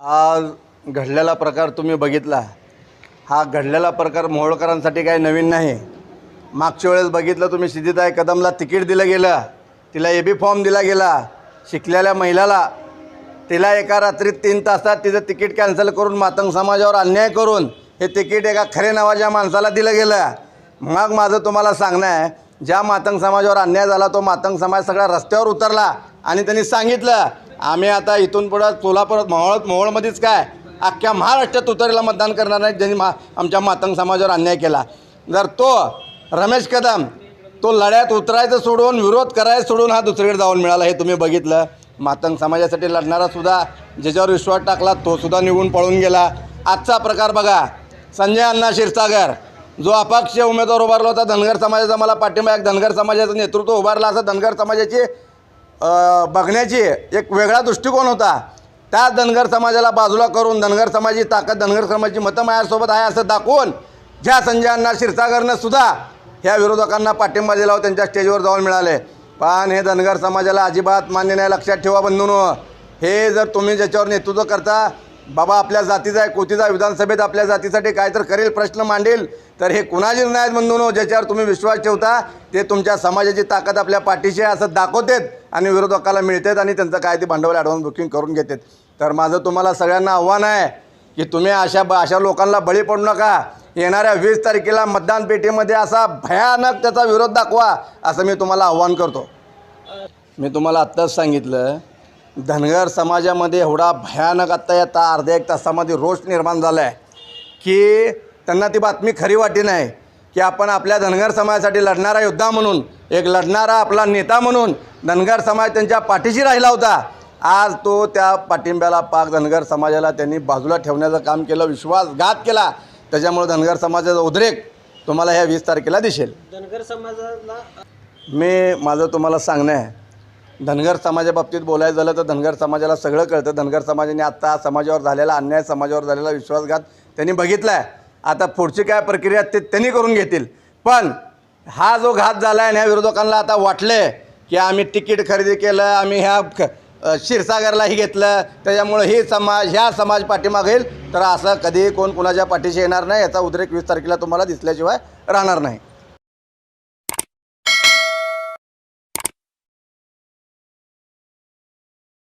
आज घडलेला प्रकार तुम्ही बघितला. हा घडलेला प्रकार मोहोळकरांसाठी काही नवीन नाही. मागच्या वेळेस बघितलं तुम्ही सिद्धिताई कदमला तिकीट दिलं गेलं. तिला ए बी फॉर्म दिला गेला. शिकलेल्या महिलाला तिला एका रात्रीत तीन तासात तिचं तिकीट कॅन्सल करून मातंग समाजावर अन्याय करून हे तिकीट एका खरे नावाच्या माणसाला दिलं गेलं. मग माझं तुम्हाला सांगणं आहे ज्या मातंग समाजावर अन्याय झाला तो मातंग समाज सगळा रस्त्यावर उतरला आणि त्यांनी सांगितलं आम्ही आता इथून पुढं सोलापूर मोहोळ मोहोळमध्येच काय अख्ख्या महाराष्ट्रात उतरेला मतदान करणार नाही ज्यांनी मा आमच्या मातंग समाजावर अन्याय केला. जर तो रमेश कदम तो लढ्यात उतरायचं सोडून विरोध करायचं सोडून हा दुसरीकडे जाऊन मिळाला हे तुम्ही बघितलं. मातंग समाजासाठी लढणारा सुद्धा ज्याच्यावर विश्वास टाकला तोसुद्धा निघून पळून गेला. आजचा प्रकार बघा संजय अण्णा क्षीरसागर जो अपक्ष उमेदवार उभारला होता धनगर समाजाचा मला पाठिंबा एक धनगर समाजाचं नेतृत्व उभारला असं धनगर समाजाची बघण्याची एक वेगळा दृष्टिकोन होता. त्या धनगर समाजाला बाजूला करून धनगर समाजाची ताकद धनगर समाजाची मतं माझ्यासोबत आहे असं दाखवून ज्या संजयांना क्षीरसागरनं सुद्धा ह्या विरोधकांना पाठिंबा दिला त्यांच्या स्टेजवर जाऊन मिळाले. पण हे धनगर समाजाला अजिबात मान्य नाही लक्षात ठेवा बंधून. हे जर तुम्ही ज्याच्यावर नेतृत्व करता बाबा आपल्या जातीचा आहे कोतीचा विधानसभेत आपल्या जातीसाठी काय तर करेल प्रश्न मांडेल तर हे कुणाचे नाहीत म्हणून ज्याच्यावर तुम्ही विश्वास ठेवता ते तुमच्या समाजाची ताकद आपल्या पाठीशी आहे असं दाखवतात आणि विरोधकाला मिळतात आणि त्यांचं काय ते भांडवल ॲडव्हान्स बुकिंग करून घेतात. तर माझं तुम्हाला सगळ्यांना आव्हान आहे की तुम्ही अशा ब अशा लोकांना बळी पडू नका. येणाऱ्या वीस तारखेला मतदान पेटीमध्ये असा भयानक त्याचा विरोध दाखवा असं मी तुम्हाला आव्हान करतो. मी तुम्हाला आत्ताच सांगितलं धनगर समाजामध्ये एवढा भयानक आत्ता या ता अर्ध्या एक तासामध्ये रोष निर्माण झाला आहे की त्यांना ती बातमी खरी वाटी नाही की आपण आपल्या धनगर समाजासाठी लढणारा योद्धा म्हणून एक लढणारा आपला नेता म्हणून धनगर समाज त्यांच्या पाठीशी राहिला होता. आज तो त्या पाठिंब्याला पाक धनगर समाजाला त्यांनी बाजूला ठेवण्याचं काम केलं विश्वासघात केला. त्याच्यामुळे धनगर समाजाचा उद्रेक तुम्हाला ह्या वीस तारखेला दिसेल. धनगर समाजाला मी माझं तुम्हाला सांगणं आहे धनगर समाजाबाबतीत बोलायचं झालं तर धनगर समाजाला सगळं कळतं. धनगर समाजाने आत्ता समाजावर झालेला अन्याय समाजावर झालेला विश्वासघात त्यांनी बघितला आहे आता पुढची काय प्रक्रिया ते त्यांनी करून घेतील. पण हा जो घात झाला आहे ह्या विरोधकांना आता वाटले की आम्ही तिकीट खरेदी केलं आम्ही ह्या ख क्षीरसागरलाही घेतलं त्याच्यामुळं हे समाज ह्या समाज पाठीमागेल तर असं कधी कोण कुणाच्या पाठीशी येणार नाही याचा उद्रेक वीस तारखेला तुम्हाला दिसल्याशिवाय राहणार नाही.